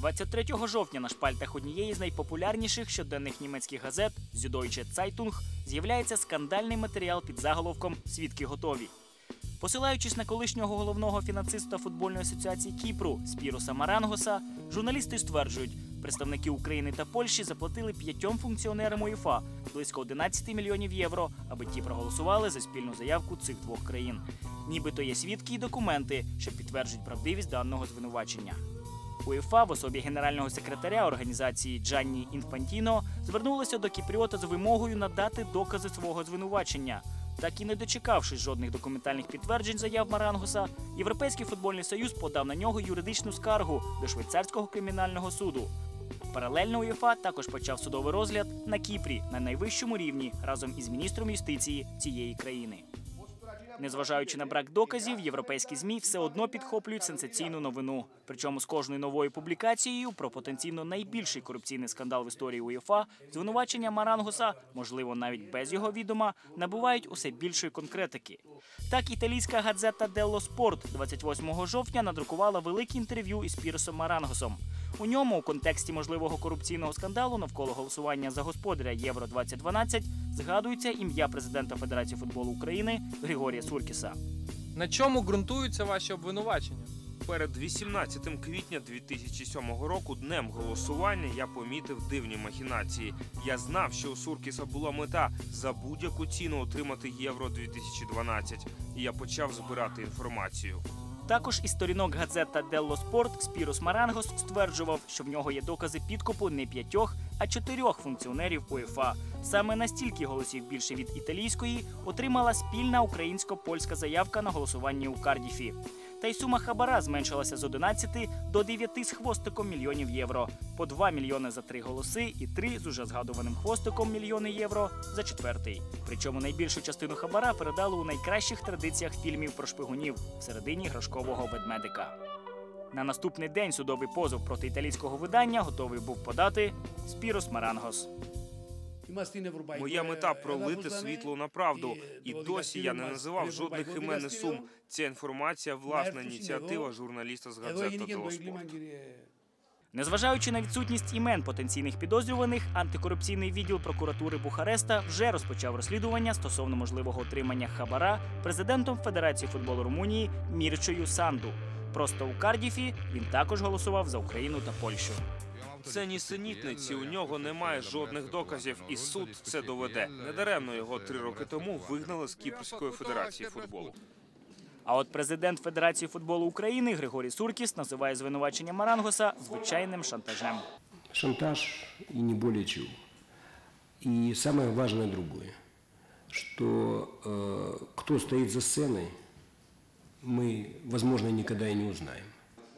23 жовтня на шпальтах однієї з найпопулярніших щоденних німецьких газет Süddeutsche Zeitung з'являється скандальний матеріал під заголовком Свідки готові. Посилаючись на колишнього головного фінансиста футбольної асоціації Кіпру Спіруса Марангоса, журналісти стверджують, представники України та Польщі заплатили п'ятьом функціонерам УЄФА близько 11 мільйонів євро, аби ті проголосували за спільну заявку цих двох країн. Нібито є свідки і документи, що підтверджують правдивість даного звинувачення. УЄФА в особі генерального секретаря організації Джанні Інфантіно звернулася до Кіпріота з вимогою надати докази свого звинувачення. Так і не дочекавшись жодних документальних підтверджень заяв Марангоса, Європейський футбольний союз подав на нього юридичну скаргу до швейцарського кримінального суду. Паралельно УЄФА також почав судовий розгляд на Кіпрі на найвищому рівні разом із міністром юстиції цієї країни. Незважаючи на брак доказів, європейські змі все одно підхоплюють сенсаційну новину. Причому з кожною новою публікацією про потенційно найбільший корупційний скандал в історії УЄФА звинувачення Марангоса, можливо, навіть без його відома, набувають усе більшої конкретики. Так, італійська газета Делло Спорт 28 жовтня надрукувала велике інтерв'ю із Пірсом Марангосом. У ньому, у контексті можливого корупційного скандалу навколо голосування за господаря Євро 2012 згадується ім'я президента Федерації футболу України Григорія Суркіса. На чому ґрунтуються ваші обвинувачення? Перед 18 квітня 2007 року днем голосування я помітив дивні махінації. Я знав, що у Суркіса була мета за будь-яку ціну отримати євро 2012. І я почав збирати інформацію. Також із сторінок газета Делло Спорт Спірус Марангос стверджував, що в нього є докази підкупу не п'ятьох, а чотирьох функціонерів УЄФА. Саме настільки голосів більше від італійської отримала спільна українсько-польська заявка на голосуванні у Кардіфі. Та й сума хабара зменшилася з 11 до 9 з хвостиком мільйонів євро. По 2 мільйони за три голоси і 3 з уже згадуваним хвостиком мільйони євро за четвертий. Причому найбільшу частину хабара передали у найкращих традиціях фільмів про шпигунів всередині грошкового ведмедика. На наступний день судовий позов проти італійського видання готовий був подати Спірос Марангос. Моя мета пролити світло на правду, і досі я не називав жодних імен і сум. Ця інформація власна ініціатива журналіста з газети «Дело Незважаючи на відсутність імен потенційних підозрюваних, антикорупційний відділ прокуратури Бухареста вже розпочав розслідування стосовно можливого отримання хабара президентом Федерації футболу Румунії Мірчою Санду. Просто у Кардіфі він також голосував за Україну та Польщу. Це нісенітниці. У нього немає жодних доказів, і суд це доведе. Недаремно його три роки тому вигнали з Кіпрської федерації футболу. А от президент Федерації футболу України Григорій Суркіс називає звинувачення Марангоса звичайним шантажем. шантаж и не более чего. И самое важное другое, что э, кто стоит за сценой, мы, возможно, никогда и не узнаем.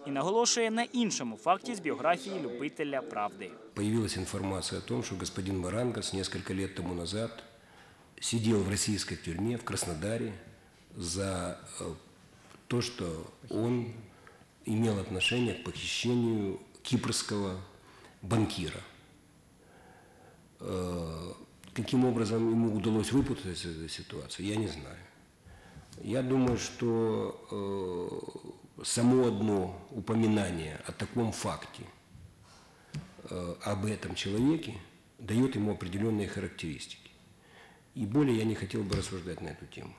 І наголошує на іншому факті з біографії любителя правди. Появилась информация о том, что господин Марангас несколько лет тому назад сидел в российской тюрьме в Краснодаре за э, то, что он имел отношение к похищению кипрского банкира. Э, Каким образом ему удалось выпутаться из этой ситуации, я не знаю. Я думаю, что э, само одно упоминание о таком факте, э, об этом человеке, дает ему определенные характеристики. И более я не хотел бы рассуждать на эту тему.